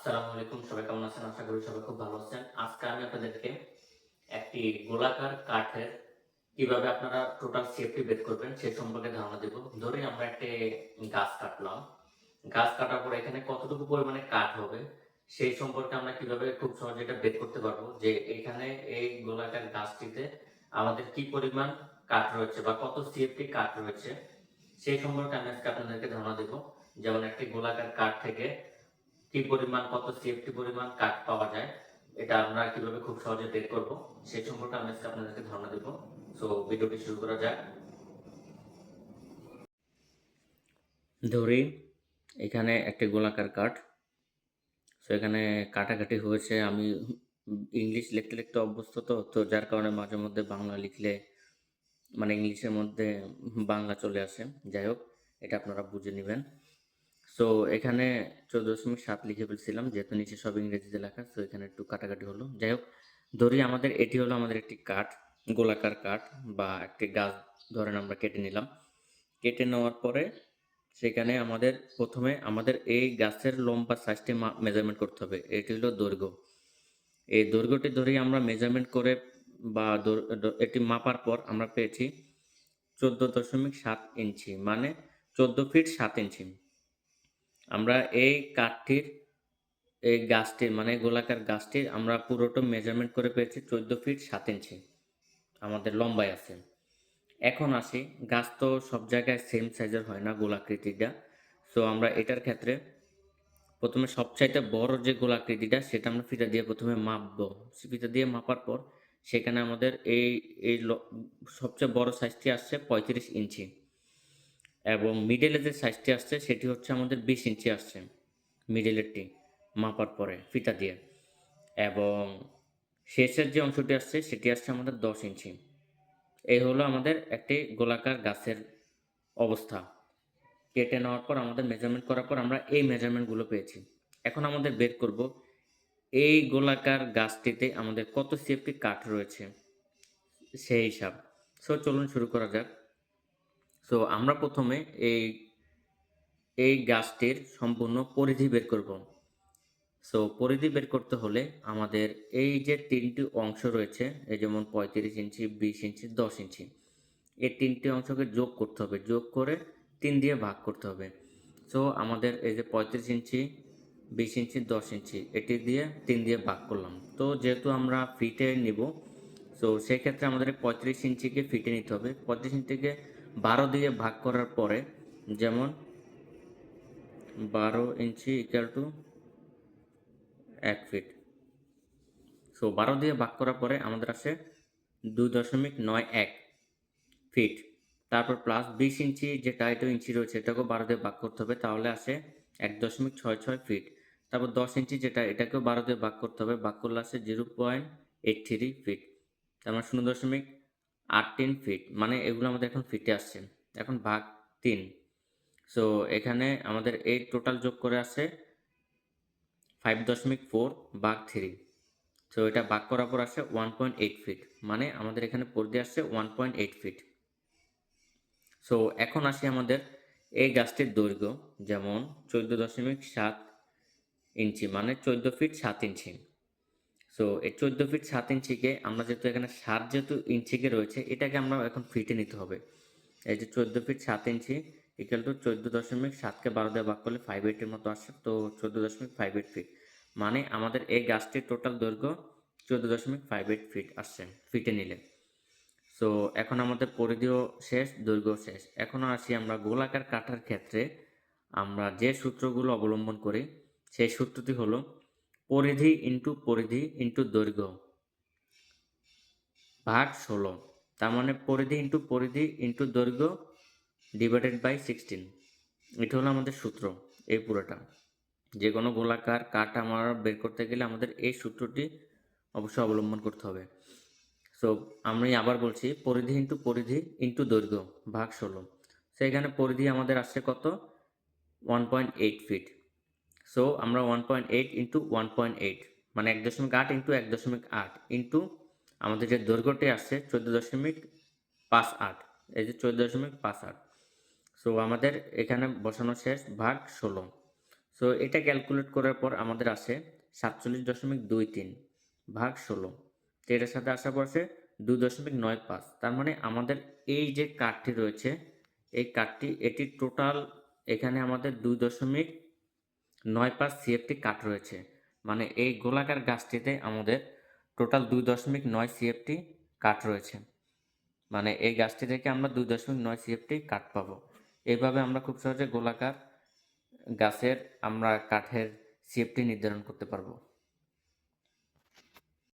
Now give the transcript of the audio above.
আসসালামু আলাইকুম, সবাই কেমন আছেন? আশা করি সবাই খুব ভালো আছেন। আজকে আমি আপনাদেরকে একটি গোলাকার কাঠের কীভাবে আপনারা টোটাল সেফটি বের করবেন সে সম্পর্কে ধারণা দেব। ধরে আমরা গাছ কাটলাম। গাছ কাটার পর এখানে কতটুকু পরিমাণে কাঠ হবে, সেই সম্পর্কে আমরা কীভাবে খুব সহজে এটা বের করতে পারব? যে এখানে এই গোলাকার গাছটিতে আমাদের কি পরিমাণ কাঠ রয়েছে বা কত সিএফটি কাঠ রয়েছে, সেই সম্পর্কে আমি আজকে আপনাদেরকে ধারণা দেব। যেমন একটি গোলাকার কাঠ থেকে কি পরিমাণ, কত সেফটি পরিমাণ কাঠ পাওয়া যায়, এটা আমরা কীভাবে খুব সহজে বের করব, সেই সম্পর্কে আমি আজকে আপনাদেরকে ধারণা দেব। সো ভিডিওটি শুরু করা যাক। ধরি, এখানে একটি গোলাকার কাঠ সো এখানে কাটাকাটি হয়েছে, আমি ইংলিশ লিখতে লিখতে অভ্যস্ত তো তো যার কারণে মাঝে মধ্যে বাংলা লিখলে মানে ইংলিশের মধ্যে বাংলা চলে আসে। যাই হোক, এটা আপনারা বুঝে নেবেন। সো এখানে চোদ্দ দশমিক সাত লিখে ফেলছিলাম, যেহেতু নিচে সব ইংরেজিতে লেখা সো এখানে একটু কাটাকাটি হলো। যাই হোক, ধরি আমাদের, এটি হলো আমাদের একটি কাঠ, গোলাকার কাঠ বা একটি গাছ ধরেন আমরা কেটে নিলাম। কেটে নেওয়ার পরে সেখানে আমাদের প্রথমে আমাদের এই গাছের লম্বা সাইজটি মেজারমেন্ট করতে হবে। এটি হলো দৈর্ঘ্য। এই দৈর্ঘ্যটি ধরেই আমরা মেজারমেন্ট করে বা এটি মাপার পর আমরা পেয়েছি চোদ্দ দশমিক সাত ইঞ্চি মানে চোদ্দ ফিট সাত ইঞ্চি। আমরা এই কাঠটির, এই গাছটির মানে গোলাকার গাছটির আমরা পুরোটা মেজারমেন্ট করে পেয়েছি চোদ্দ ফিট সাত ইঞ্চি আমাদের লম্বায় আছে। এখন আসি, গাছ তো সব জায়গায় সেম সাইজের হয় না গোলাকৃতিটা। সো আমরা এটার ক্ষেত্রে প্রথমে সবচাইতে বড় যে গোলাকৃতিটা সেটা আমরা ফিতা দিয়ে প্রথমে মাপবো। ফিতা দিয়ে মাপার পর সেখানে আমাদের এই এই সবচেয়ে বড় সাইজটি আসছে পঁয়ত্রিশ ইঞ্চি এবং মিডেলে যে সাইজটি আসছে, সেটি হচ্ছে আমাদের বিশ ইঞ্চি আসছে মিডেলেরটি মাপার পরে, ফিতা দিয়ে। এবং শেষের যে অংশটি আসছে, সেটি আসছে আমাদের দশ ইঞ্চি। এই হলো আমাদের একটি গোলাকার গাছের অবস্থা। কেটে নেওয়ার পর, আমাদের মেজারমেন্ট করার পর আমরা এই মেজারমেন্টগুলো পেয়েছি। এখন আমাদের বের করব এই গোলাকার গাছটিতে আমাদের কত সেফটি কাঠ রয়েছে, সেই হিসাব। সো চলুন শুরু করা যাক। সো আমরা প্রথমে এই এই গাছটির সম্পূর্ণ পরিধি বের করব। সো পরিধি বের করতে হলে আমাদের এই যে তিনটি অংশ রয়েছে, এই যেমন পঁয়ত্রিশ ইঞ্চি, বিশ ইঞ্চি, দশ ইঞ্চি, এই তিনটি অংশকে যোগ করতে হবে। যোগ করে তিন দিয়ে ভাগ করতে হবে। সো আমাদের এই যে পঁয়ত্রিশ ইঞ্চি, বিশ ইঞ্চি, দশ ইঞ্চি, এটি দিয়ে তিন দিয়ে ভাগ করলাম। তো, যেহেতু আমরা ফিটে নিব সো সেক্ষেত্রে আমাদের পঁয়ত্রিশ ইঞ্চিকে ফিটে নিতে হবে। পঁয়ত্রিশ ইঞ্চিকে বারো দিয়ে ভাগ করার পরে যেমন বারো ইঞ্চি ইকুয়াল টু এক ফিট সো বারো দিয়ে ভাগ করার পরে আমাদের আসে দুই দশমিক নয় এক ফিট তারপর প্লাস বিশ ইঞ্চি যেটা এটা ইঞ্চি রয়েছে, এটাকেও বারো দিয়ে ভাগ করতে হবে, তাহলে আসে এক দশমিক ছয় ছয় ফিট তারপর দশ ইঞ্চি যেটা, এটাকেও বারো দিয়ে ভাগ করতে হবে, ভাগ করলে আসে zero point eight three feet তার মানে শূন্য দশমিক আট, তিন ফিট মানে এগুলো আমাদের এখন ফিটে আসছে। এখন ভাগ তিন। সো এখানে আমাদের এই টোটাল যোগ করে আসে ফাইভ দশমিক ফোর ভাগ থ্রি সো এটা ভাগ করার পর আসে ওয়ান পয়েন্ট এইট ফিট মানে আমাদের এখানে পরিধি আসছে one point eight feet so এখন আসি আমাদের এই গাছটির দৈর্ঘ্য, যেমন চোদ্দ দশমিক সাত ইঞ্চি মানে চোদ্দ ফিট সাত ইঞ্চি। সো এই চোদ্দ ফিট সাত ইঞ্চিকে আমরা যেহেতু এখানে সাত যেহেতু ইঞ্চিকে রয়েছে, এটাকে আমরা এখন ফিটে নিতে হবে। এই যে চোদ্দ ফিট সাত ইঞ্চি ইকুয়াল টু চোদ্দ দশমিক সাতকে বারো দিয়ে ভাগ করলে ফাইভ এইটের মতো আসে, তো চোদ্দ দশমিক ফাইভ এইট ফিট মানে আমাদের এই গাছটির টোটাল দৈর্ঘ্য চোদ্দ দশমিক ফাইভ এইট ফিট আসছে ফিটে নিলে। সো এখন আমাদের পরিধিও শেষ দৈর্ঘ্য শেষ। এখনও আসি আমরা গোলাকার কাটার ক্ষেত্রে। আমরা যে সূত্রগুলো অবলম্বন করি, সেই সূত্রটি হলো পরিধি ইন্টু পরিধি ইন্টু দৈর্ঘ্য ভাগ ষোলো তার মানে পরিধি ইন্টু পরিধি ইন্টু দৈর্ঘ্য ডিভাইডেড বাই সিক্সটিন এটা হলো আমাদের সূত্র এই পুরোটা যে কোনো গোলাকার কাঠ আমরা বের করতে গেলে আমাদের এই সূত্রটি অবশ্যই অবলম্বন করতে হবে। সো আমি আবার বলছি পরিধি ইন্টু পরিধি ইন্টু দৈর্ঘ্য ভাগ ষোলো সো এখানে পরিধি আমাদের আসছে কত? One point eight feet so আমরা one point eight into one point eight মানে এক দশমিক আট ইন্টু এক দশমিক আট ইন্টু আমাদের যে দৈর্ঘ্যটি আসছে চোদ্দ দশমিক পাঁচ আট, এই যে চোদ্দ দশমিক পাঁচ আট। সো আমাদের এখানে বসানো শেষ ভাগ ষোলো। সো এটা ক্যালকুলেট করার পর আমাদের আসে সাতচল্লিশ দশমিক দুই তিন ভাগ ষোলো। তো এটার সাথে আসা পড়ছে দুই দশমিক নয় পাঁচ। তার মানে আমাদের এই যে কাঠটি রয়েছে, এই কাঠটি, এটি টোটাল এখানে আমাদের দুই দশমিক নয় পাঁচ সিএফটি কাঠ রয়েছে। মানে এই গোলাকার গাছটিতে আমাদের টোটাল দুই দশমিক নয় সিএফটি কাঠ রয়েছে। মানে এই গাছটি থেকে আমরা দুই দশমিক নয় সিএফটি কাঠ পাবো। এইভাবে আমরা খুব সহজে গোলাকার গাছের আমরা কাঠের সিএফটি নির্ধারণ করতে পারব।